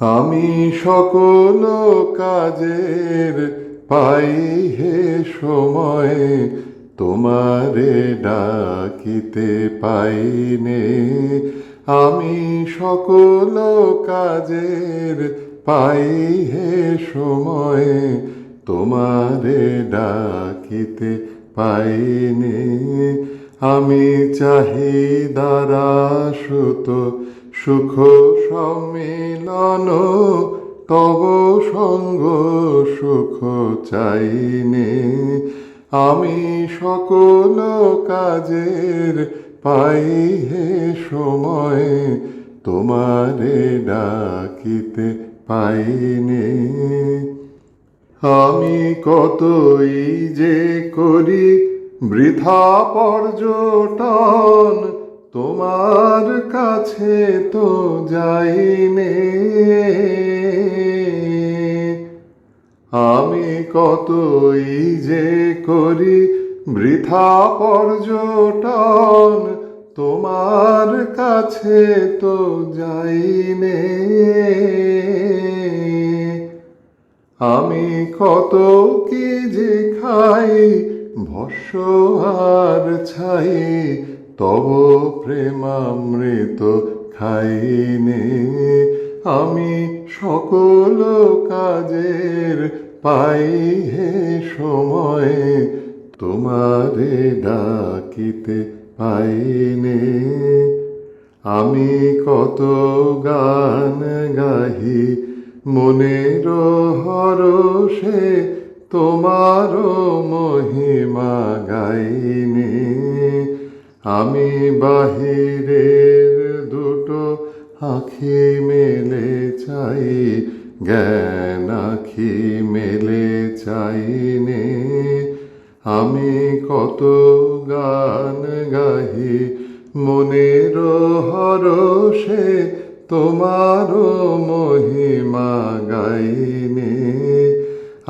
আমি সকল কাজের পাই হে সময়, তোমারে ডাকিতে পাইনে। আমি সকল কাজের পাই হে সময়, তোমারে ডাকিতে পাইনে। আমি চাহি দ্বারা সুত সুখ সম্মিলন, তব সঙ্গ সুখ চাইনে। আমি সকল কাজের পাই হে সময়, তোমারে ডাকিতে পাইনে। আমি কতই যে করি বৃথা পর্যটন, তোমার কাছে তো যাইনে। আমি কতই যে করি বৃথা পর্যটন, তোমার কাছে তো যাইনে। আমি কত কি যে খাই ভস্য আর ছাই, তব প্রেমামৃত খাইনে। আমি সকল কাজের পাই হে সময়, তোমারে ডাকিতে পাইনে। আমি কত গান গাহি, মনের হরষে তোমার মহিমা গাইনি। আমি বাহিরের দুটো আখি মেলে চাই, জ্ঞান আখি মেলে চাইনে। আমি কত গান গাহি মনের হরষে তোমার মহিমা গাইনে।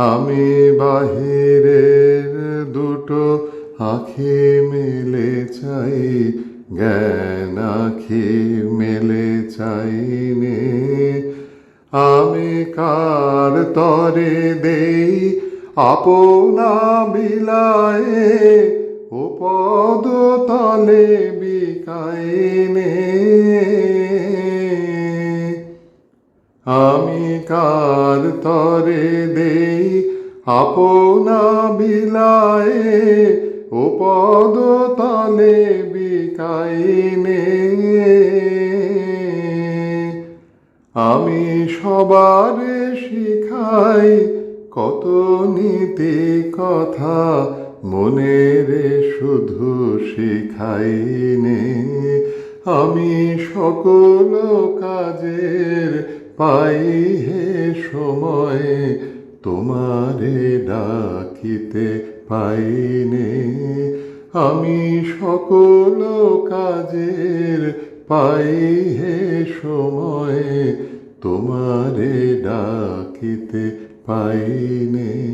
আমি বাহিরের দুটো আখি মেলে চাই, জ্ঞান আখি মেলে চাইনে আমি কার তরে দেই আপনা বিলায়ে, ও পদ তলে বিকাইনে আমি কার তরে দেই? আপনা বিলায়ে ও পদ তলে বিকাইনে। আমি সবার শিখাই কত নীতি কথা, মনের শুধু শিখাইনে। আমি সকল কাজের পাই হে সময়, তোমারে ডাকিতে পাইনে। আমি সকল কাজের পাই হে সময়, তোমারে ডাকিতে পাইনে।